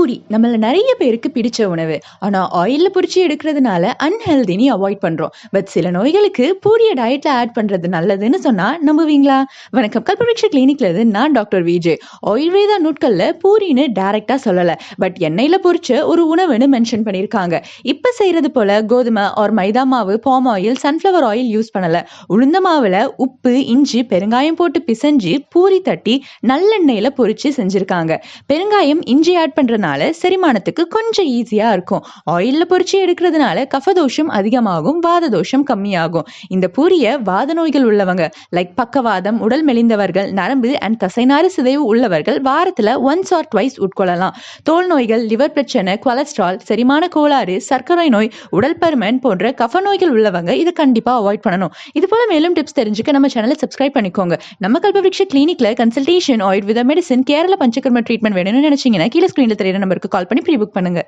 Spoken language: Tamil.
பூரி நம்மள நிறைய பேருக்கு பிடிச்ச உணவு. ஆனால் ஆயிலில் பொறிச்சு எடுக்கிறதுனால அன்ஹெல்தினி அவாய்ட் பண்ணுறோம் பட் சில நோய்களுக்கு பூரியை டயட்டில் ஆட் பண்ணுறது நல்லதுன்னு சொன்னால் நம்புவீங்களா? வணக்கம். கல்பவృక్ష கிளினிக்ல இருந்து நான் டாக்டர் விஜய் ஆயுர்வேதா நூட்களில் பூரின்னு டைரெக்டாக சொல்லலை. பட் எண்ணெயில் பொரிச்ச ஒரு உணவுன்னு மென்ஷன் பண்ணியிருக்காங்க இப்போ செய்கிறது போல கோதுமை ஆர் மைதா மாவு palm oil sunflower oil use பண்ணலை. உளுந்த மாவில் உப்பு இஞ்சி பெருங்காயம் போட்டு பிசைஞ்சு பூரி தட்டி நல்லெண்ணெயில் பொறிச்சு செஞ்சுருக்காங்க. பெருங்காயம் இஞ்சி ஆட் பண்ணுறதுனால செரிமானத்துக்கு கொஞ்சம் ஈஸியாக இருக்கும். ஆயிலில் பொறிச்சு எடுக்கிறதுனால கஃபதோஷம் அதிகமாகும் வாத தோஷம் கம்மியாகும். இந்த பூரியை வாத நோய்கள் உள்ளவங்க லைக் பக்கவாதம் உடல் மெலிந்தவர்கள் நரம்பு அண்ட் தசைநாறு சிதைவு உள்ளவர்கள் வாரத்தில் ஒன்ஸ் ஆர் ட்வைஸ் உட்கொள்ளலாம். தோல் நோய்கள் லிவர் பிரச்சனை கொலஸ்ட்ரால் செரிமான கோளாறு சர்க்கரை நோய் உடல் பருமன் போன்ற கஃப நோய்கள் உள்ளவங்க இதை கண்டிப்பாக அவாய்ட் பண்ணணும். இது போல மேலும் டிப்ஸ் தெரிஞ்சுக்க நம்ம சேனலை சப்ஸ்கிரைப் பண்ணிக்கோங்க. நம்ம Kalpavriksha கிளினிக்ல consultation Ayurveda medicine Kerala panchakarma treatment வேணும்னு நினைச்சீங்கன்னா கீழே ஸ்க்ரீனில் தெரியுற நம்பருக்கு கால் பண்ணி ப்ரீ புக் பண்ணுங்க.